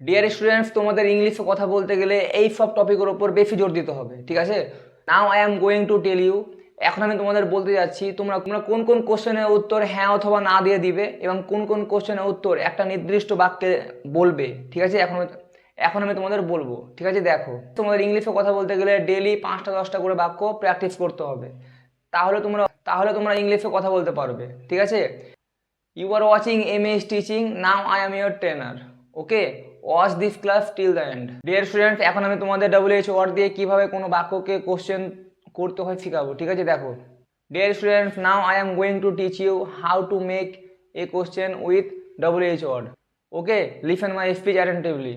Dear students তোমাদের ইংলিশে কথা বলতে গেলে এই সব টপিকের ওপর বেশি জোর দিতে হবে, ঠিক আছে? Now I am going to tell you এখন আমি তোমাদের বলতে যাচ্ছি, তোমরা তোমরা কোন কোন কোশ্চেনের উত্তর হ্যাঁ অথবা না দিয়ে দিবে এবং কোন কোন কোশ্চেনের উত্তর একটা নির্দিষ্ট বাক্যে বলবে, ঠিক আছে? এখন এখন আমি তোমাদের বলব, ঠিক আছে? দেখো, তোমাদের ইংলিশে কথা বলতে গেলে ডেলি পাঁচটা, দশটা করে বাক্য প্র্যাকটিস করতে হবে। তাহলে তোমরা তাহলে তোমরা ইংলিশে কথা বলতে পারবে, ঠিক আছে? You are watching M S teaching now I am your trainer okay watch this class till the end dear students এখন আমি তোমাদের ডাব্লিউএইচ ওয়ার্ড দিয়ে কীভাবে কোনো বাক্যকে কোশ্চেন করতে হয় শেখাবো, ঠিক আছে? দেখো। Dear students now I am going to teach you how to make a question with WH word okay listen my speech attentively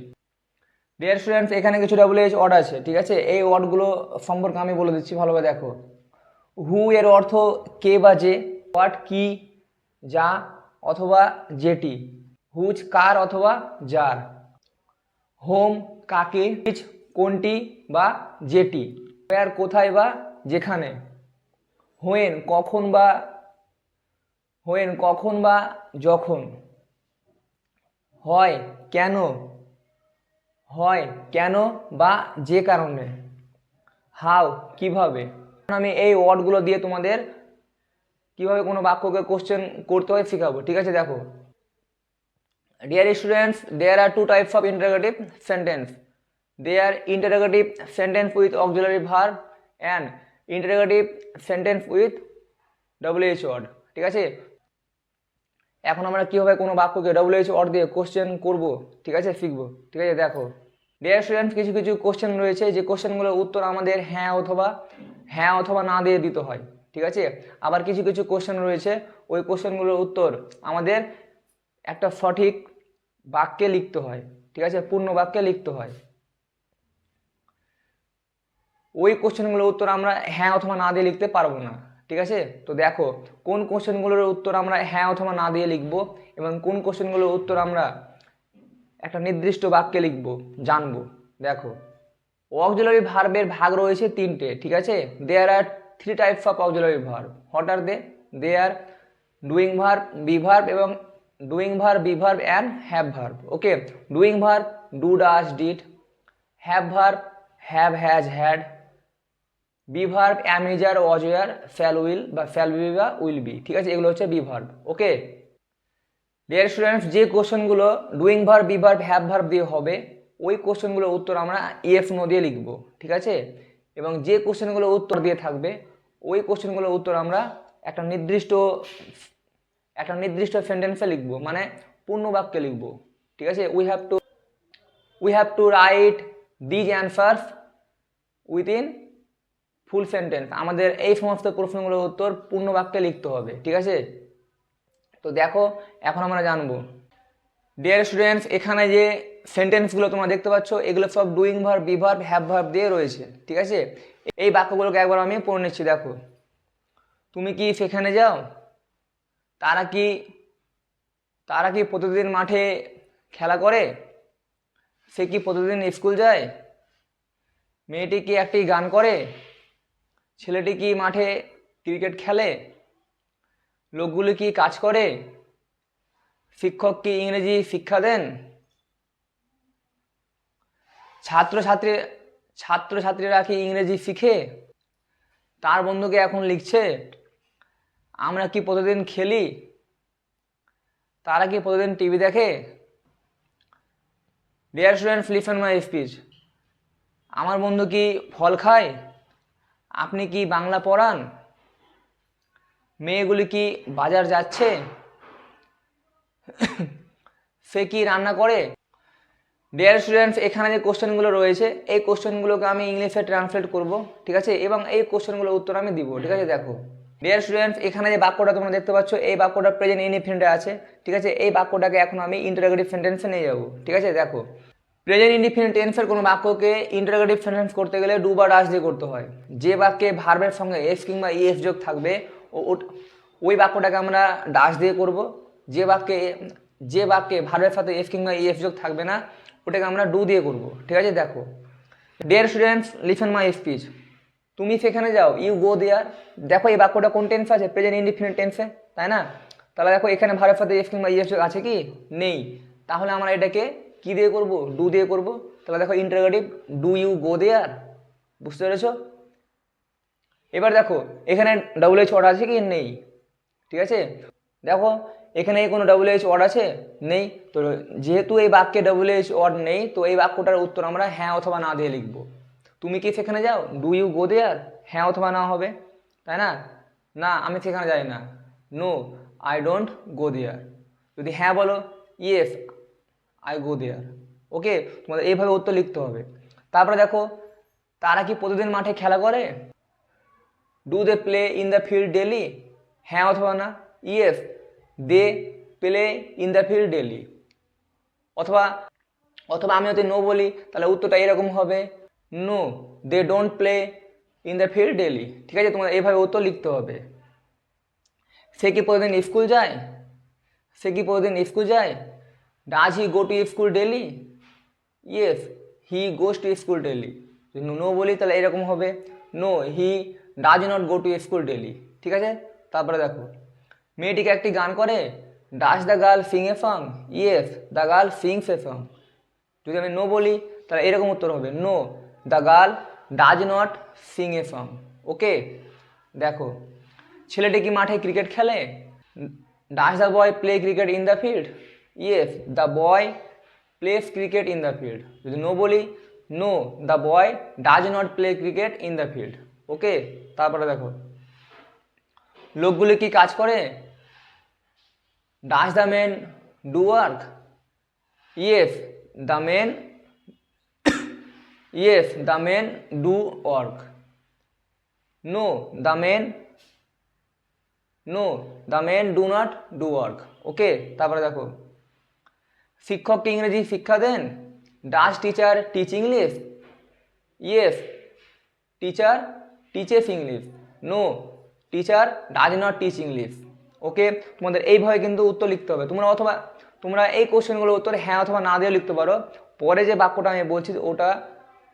dear students এখানে কিছু ডাব্লিউএইচ ওয়ার্ড আছে, ঠিক আছে? এই ওয়ার্ডগুলো সম্পর্কে আমি বলে দিচ্ছি, ভালোভাবে দেখো। হু এর অর্থ কে বা যে হোয়াট কি, যা অথবা যেটি। হুজ কার অথবা যার। হোম, কাকে কোনটি বা যেটি আর কোথায় বা যেখানে হোয়েন কখন বা হোয়েন কখন বা যখন, হয়, কেন হয়, কেন বা যে কারণে হাও কীভাবে, আমি এই ওয়ার্ডগুলো দিয়ে তোমাদের কীভাবে কোনো বাক্যকে কোশ্চেন করতে হয়, শেখাবো, ঠিক আছে, দেখো dear students there are two types of interrogative sentence they are interrogative sentence with auxiliary verb and interrogative sentence with WH word ঠিক আছে? এখন আমরা কীভাবে কোনো বাক্যকে ডব্লিউএইচ ওয়ার্ড দিয়ে কোশ্চেন করব, ঠিক আছে? শিখব। ঠিক আছে? দেখো। ডিয়ার স্টুডেন্টস কিছু কিছু কোশ্চেন রয়েছে। যে কোশ্চেনগুলোর উত্তর আমাদের হ্যাঁ অথবা হ্যাঁ অথবা না দিয়ে দিতে হয়। ঠিক আছে? আবার কিছু কিছু কোশ্চেন রয়েছে। ওই কোশ্চেনগুলোর উত্তর আমাদের একটা সঠিক বাক্যে লিখতে হয়, ঠিক আছে? পূর্ণ বাক্যে লিখতে হয়। ওই কোশ্চেনগুলোর উত্তর আমরা হ্যাঁ অথবা না দিয়ে লিখতে পারব না, ঠিক আছে? তো দেখো, কোন কোশ্চেনগুলোর উত্তর আমরা হ্যাঁ অথবা না দিয়ে লিখব এবং কোন কোশ্চেনগুলোর উত্তর আমরা একটা নির্দিষ্ট বাক্যে লিখব, জানব। দেখো, অক্সিলারি ভার্বের ভাগ রয়েছে তিনটে, ঠিক আছে? There are three types of auxiliary verb what are they they are doing verb be verb এবং doing verb be verb and have verb okay doing verb do does did have verb have has had be verb am is are was were shall will বা shall be বা will B ঠিক আছে? এগুলো হচ্ছে be verb okay dear students যে কোশ্চেনগুলো doing verb be verb have verb দিয়ে হবে, ওই কোশ্চেনগুলোর উত্তর আমরা ইএফ নো দিয়ে লিখব, ঠিক আছে? এবং যে কোশ্চেনগুলোর উত্তর দিয়ে থাকবে, ওই কোশ্চেনগুলোর উত্তর আমরা একটা নির্দিষ্ট একটা নির্দিষ্ট সেন্টেন্সে লিখব মানে পূর্ণ বাক্যে লিখব, ঠিক আছে? We have to we have to write these answers within full sentence আমাদের এই সমস্ত প্রশ্নগুলোর উত্তর পূর্ণ বাক্যে লিখতে হবে, ঠিক আছে? তো দেখো, এখন আমরা জানব। ডিয়ার স্টুডেন্টস এখানে যে সেন্টেন্সগুলো তোমরা দেখতে পাচ্ছ, এগুলো সব doing verb be verb have verb দিয়ে রয়েছে, ঠিক আছে? এই বাক্যগুলোকে একবার আমি পড়ে নিচ্ছি, দেখো। তুমি কি সেখানে যাও? তারা কি তারা কি প্রতিদিন মাঠে খেলা করে? সে কি প্রতিদিন স্কুল যায়? মেয়েটি কি একটি গান করে? ছেলেটি কি মাঠে ক্রিকেট খেলে? লোকগুলি কি কাজ করে? শিক্ষক কি ইংরেজি শিক্ষা দেন? ছাত্রছাত্রী, ছাত্রছাত্রীরা কি ইংরেজি শিখে? তার বন্ধুকে এখন লিখছে। আমরা কি প্রতিদিন খেলি? তারা কি প্রতিদিন টিভি দেখে? Dear students listen my speech আমার বন্ধু কি ফল খায়? আপনি কি বাংলা পড়ান? মেয়েগুলি কি বাজার যাচ্ছে? সে কি রান্না করে? ডিয়ার স্টুডেন্টস এখানে যে কোশ্চেনগুলো রয়েছে, এই কোশ্চেনগুলোকে আমি ইংলিশে ট্রান্সলেট করব, ঠিক আছে? এবং এই কোশ্চেনগুলোর উত্তর আমি দিব, ঠিক আছে? দেখো। ডিয়ার স্টুডেন্টস এখানে যে বাক্যটা তোমরা দেখতে পাচ্ছ, এই বাক্যটা প্রেজেন্ট ইনডিফিনিটে আছে, ঠিক আছে? এই বাক্যটাকে এখন আমি ইন্টারোগেটিভ সেন্টেন্সে নিয়ে যাব, ঠিক আছে? দেখো প্রেজেন্ট ইনডিফিনিট টেন্সের কোনো বাক্যকে ইন্টারোগেটিভ সেন্টেন্স করতে গেলে ডু বা ডাস দিয়ে করতে হয়। যে বাক্যে ভার্বের সঙ্গে এস কিংবা ইএস যোগ থাকবে ওই বাক্যটাকে আমরা ডাস দিয়ে করব। যে বাক্যে যে বাক্যে ভার্বের সাথে এস কিংবা ইএস যোগ থাকবে না, ওটাকে আমরা ডু দিয়ে করব, ঠিক আছে? দেখো dear students listen my speech তুমি সেখানে যাও ইউ গো দেয়ার দেখো এই বাক্যটা কোন টেন্স আছে? প্রেজেন্ট ইনডিফিনিট টেন্সে তাই না? তাহলে দেখো এখানে ভারত সাথে এস কিংবা ইএস আছে কি? নেই। তাহলে আমরা এটাকে কী দিয়ে করব? ডু দিয়ে করব। তাহলে দেখো interrogative do you go there বুঝতে পেরেছ? এবার দেখো, এখানে ডাবল এইচ আছে কি? নেই। ঠিক আছে? দেখো, এখানে কোনো ডাবল এইচ ওয়ার্ড আছে? নেই। তো যেহেতু এই বাক্যে ডাবল এইচ ওয়ার্ড নেই, তো এই বাক্যটার উত্তর আমরা হ্যাঁ অথবা না দিয়ে লিখব। তুমি কি সেখানে যাও? ডু ইউ গো দেয়ার হ্যাঁ অথবা না হবে। তাই না? না, আমি সেখানে যাই না। No I don't go there যদি হ্যাঁ বলো ইয়েস আই গো দেয়ার ওকে তোমাদের এইভাবে উত্তর লিখতে হবে। তারপরে দেখো, তারা কি প্রতিদিন মাঠে খেলা করে? Do they play in the field daily হ্যাঁ অথবা না? Yes they play in the field daily অথবা অথবা আমি যদি নো বলি, তাহলে উত্তরটা এরকম হবে। No they don't play in the field daily ঠিক আছে? তোমাদের এইভাবে উত্তর লিখতে হবে। সে কি প্রতিদিন স্কুল যায়? সে কি প্রতিদিন স্কুল যায়? Does he go to school daily yes he goes to school daily যদি নো বলি, তাহলে এরকম হবে। No he does not go to school daily ঠিক আছে? তারপরে দেখো। মেয়েটিকে একটি গান করে does the girl sing a song yes the girl sings a song যদি আমি নো বলি, তাহলে এরকম উত্তর হবে। No the girl does not sing a song okay দেখো, ছেলেটি কি মাঠে ক্রিকেট খেলে? Does the boy play cricket in the field yes the boy plays cricket in the field যদি নো বলি no the boy does not play cricket in the field okay তারপরে দেখো, লোকগুলি কি কাজ করে? Does the men do work yes the men yes the men do work no the men no the men do not do work okay তারপরে দেখো। শিক্ষক কি ইংরেজি শিক্ষা দেন? Does teacher teach English yes teacher teaches English no teacher does not teach English okay তোমাদের এইভাবে কিন্তু উত্তর লিখতে হবে। তোমরা অথবা, তোমরা এই কোশ্চেনগুলোর উত্তর হ্যাঁ অথবা না দিয়ে লিখতে পারো। পরে যে বাক্যটা আমি বলছি, ওটা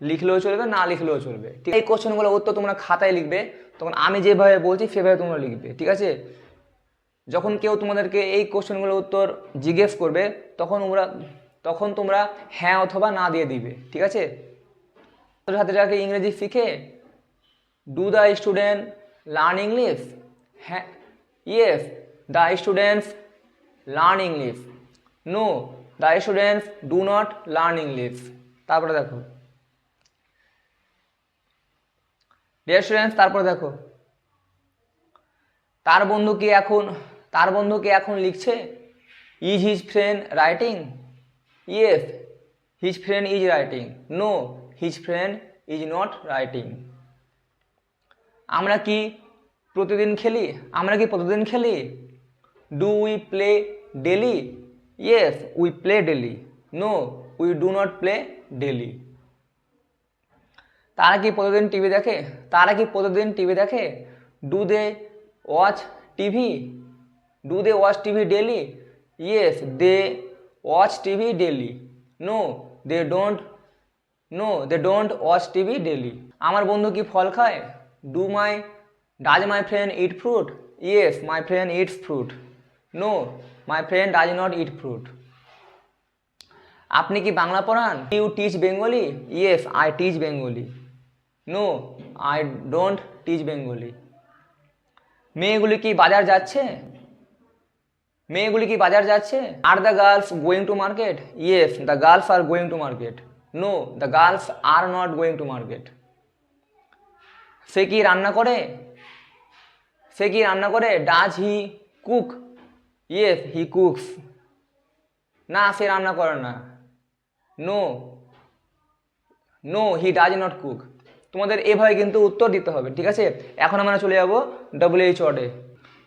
লিখলেও চলবে, না লিখলেও চলবে। ঠিক এই কোশ্চেনগুলো উত্তর তোমরা খাতায় লিখবে, তখন আমি যেভাবে বলছি, সেভাবে তোমরা লিখবে, ঠিক আছে? যখন কেউ তোমাদেরকে এই কোশ্চেনগুলোর উত্তর জিজ্ঞেস করবে, তখন তোমরা তখন তোমরা হ্যাঁ অথবা না দিয়ে দিবে, ঠিক আছে? ছাত্রছাত্রীরাকে ইংরেজি শিখে? Do the student learn English হ্যাঁ yes the students learn English no the students do not learn English তারপরে দেখো। ডিয়ার স্টুডেন্টস তারপরে দেখো। তার বন্ধু কি এখন, তার বন্ধু কি এখন লিখছে? Is his friend writing yes his friend is writing no his friend is not writing আমরা কি প্রতিদিন খেলি? আমরা কি প্রতিদিন খেলি? Do we play daily yes we play daily no we do not play daily তারা কি প্রতিদিন টিভি দেখে? তারা কি প্রতিদিন টিভি দেখে? Do they watch TV do they watch TV daily yes they watch TV daily no they don't no they don't watch TV daily আমার বন্ধু কি ফল খায়? Do my does my friend eat fruit yes my friend eats fruit no my friend does not eat fruit আপনি কি বাংলা পড়ান? You teach Bengali yes I teach Bengali no I don't teach Bengali মেয়েগুলি কি বাজার যাচ্ছে? মেয়েগুলি কি বাজার যাচ্ছে? Are the girls going to market yes the girls are going to market no the girls are not going to market সে কি রান্না করে? সে কি রান্না করে? Does he cook yes he cooks না, সে রান্না করে না। No no he does not cook তোমাদের এভাবে কিন্তু উত্তর দিতে হবে, ঠিক আছে? এখন আমরা চলে যাব ডব্লিউ এইচ ওয়ার্ডে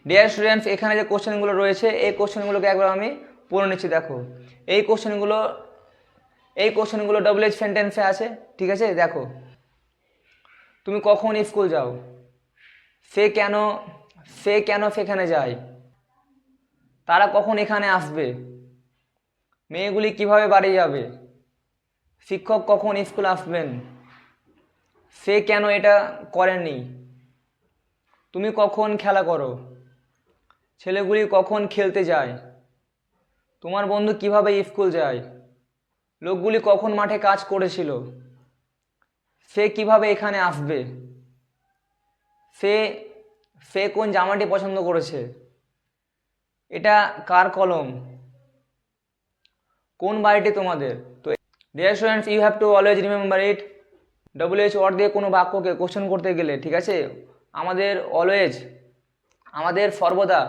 ডিয়ার স্টুডেন্টস এখানে যে কোশ্চেনগুলো রয়েছে, এই কোশ্চেনগুলোকে একবার আমি পড়ে নিচ্ছি, দেখো। এই কোশ্চেনগুলো এই কোশ্চেনগুলো ডব্লিউ এইচ সেন্টেন্সে আছে, ঠিক আছে? দেখো। তুমি কখন স্কুল যাও? সে কেন সে কেন সেখানে যায়? তারা কখন এখানে আসবে? মেয়েগুলি কীভাবে বাড়ি যাবে? শিক্ষক কখন স্কুল আসবেন? সে কেন এটা করেনি তুমি কখন খেলা করো? ছেলেগুলি কখন খেলতে যায়? তোমার বন্ধু কীভাবে স্কুল যায়? লোকগুলি কখন মাঠে কাজ করেছিল? সে কীভাবে এখানে আসবে? সে সে কোন জামাটি পছন্দ করেছে? এটা কার কলম? কোন বাড়িটি তোমাদের? তো dear students you have to always remember it W H word দিয়ে কোনো বাক্যকে কোশ্চেন করতে গেলে, ঠিক আছে? আমাদের অলওয়েজ আমাদের সর্বদা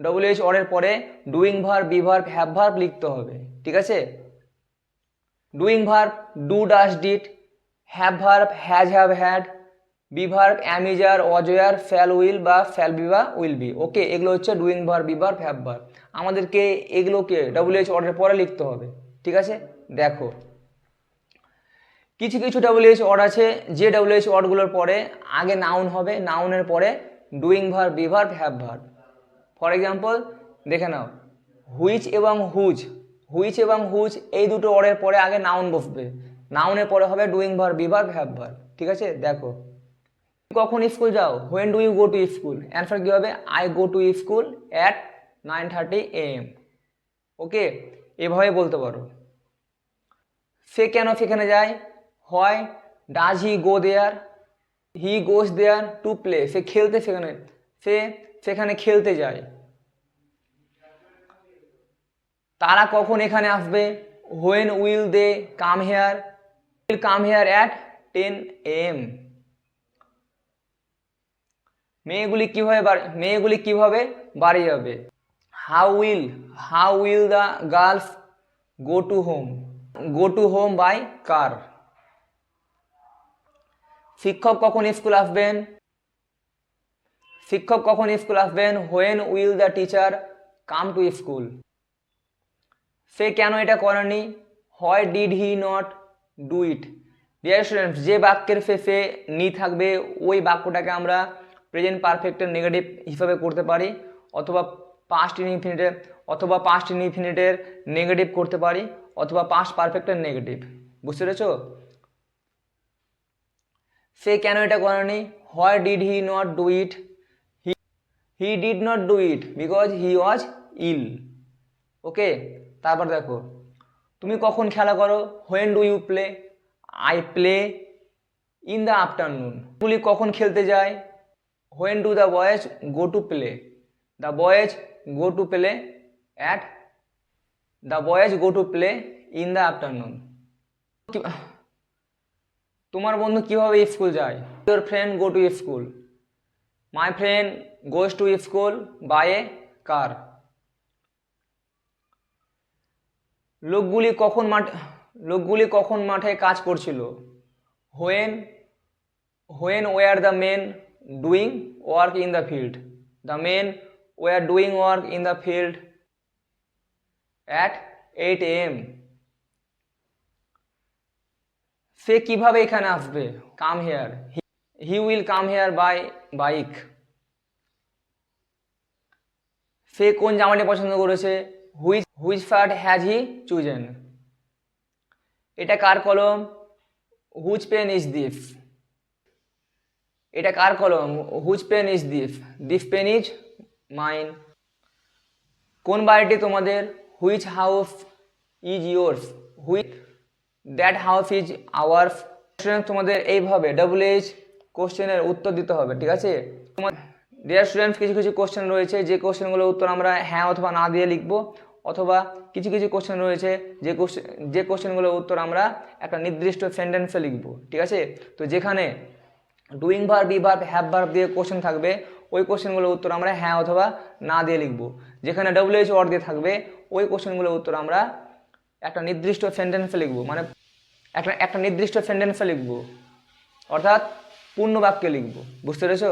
ডব্লিউ এইচ ওয়ার্ডের পরে doing verb be verb have verb লিখতে হবে, ঠিক আছে? Doing verb do does did have verb has have had be verb am is are was were shall will বা ফ্যাল বি বা উইল বি ওকে এগুলো হচ্ছে doing verb be verb have verb আমাদেরকে এগুলোকে ডব্লিউ এইচ অর্ডারের পরে লিখতে হবে, ঠিক আছে? দেখো কিছু কিছু ডব্লিউ এইচ ওয়ার্ড আছে, যে ডব্লিউ এইচ ওয়ার্ডগুলোর পরে আগে নাউন হবে নাউনের পরে doing verb be verb have verb for example দেখে নাও হুইচ এবং হুজ হুইচ এবং হুজ এই দুটো ওয়ার্ডের পরে আগে নাউন বসবে। নাউনের পরে হবে doing verb be verb have verb ঠিক আছে? দেখো, কখন স্কুল যাও? When do you go to school answer কী হবে? I go to school at nine thirty AM okay এভাবে বলতে পারো। সে কেন সেখানে যায়? হয় does he go there he goes there to play সে খেলতে সেখানে, সে সেখানে খেলতে যায়। তারা কখন এখানে আসবে? When will they come here will come here at ten AM মেয়েগুলি কীভাবে মেয়েগুলি কীভাবে বাড়ি যাবে? How will how will the girls go to home go to home by car শিক্ষক কখন স্কুল আসবেন? শিক্ষক কখন স্কুল আসবেন? When will the teacher come to school সে কেন এটা করেনি? হয় did he not do it dear students যে বাক্যের শেষে নি থাকবে, ওই বাক্যটাকে আমরা প্রেজেন্ট পারফেক্টের নেগেটিভ হিসাবে করতে পারি, অথবা পাস্ট ইনফিনিটে অথবা পাস্ট ইনফিনিটের নেগেটিভ করতে পারি, অথবা পাস্ট পারফেক্টের নেগেটিভ বুঝতে পেরেছ? সে কেন এটা করেনি? হয় did he not do it he he did not do it because he was ill okay তারপর দেখো, তুমি কখন খেলা করো? When do you play I play in the afternoon গুলি কখন খেলতে যায়? When do the boys go to play the boys go to play at the boys go to play in the afternoon তোমার বন্ধু কীভাবে স্কুল যায়? Your friend go to school my friend goes to school by a car লোকগুলি কখন মাঠ, লোকগুলি কখন মাঠে কাজ করছিল? When when were the men doing work in the field the men were doing work in the field at eight AM সে কীভাবে এখানে আসবে? Come here he will come here by bike সে কোন জামাটি পছন্দ করেছে? Which which fat has he chosen এটা কার কলম? হুজ পেন ইজ দিস এটা কার কলম? Whose pen is this this pen is mine কোন বাড়িটি তোমাদের? Which house is yours which that house is our student তোমাদের এইভাবে ডাবল এইচ কোশ্চেনের উত্তর দিতে হবে, ঠিক আছে? তোমার ডিয়ার স্টুডেন্টস কিছু কিছু কোশ্চেন রয়েছে, যে কোশ্চেনগুলোর উত্তর আমরা হ্যাঁ অথবা না দিয়ে লিখব, অথবা কিছু কিছু কোশ্চেন রয়েছে, যে কোশ্চেন যে কোশ্চেনগুলোর উত্তর আমরা একটা নির্দিষ্ট সেন্টেন্সে লিখব, ঠিক আছে? তো যেখানে doing verb be verb have ভার দিয়ে কোশ্চেন থাকবে, ওই কোশ্চেনগুলোর উত্তর আমরা হ্যাঁ অথবা না দিয়ে লিখব। যেখানে ডব্লিউ এইচ ওয়ার্ড দিয়ে থাকবে, ওই কোশ্চেনগুলোর উত্তর আমরা একটা নির্দিষ্ট সেন্টেন্সে লিখব মানে একটা একটা নির্দিষ্ট সেন্টেন্সে লিখব। অর্থাৎ পূর্ণ বাক্যে লিখব। বুঝতে পেরেছ?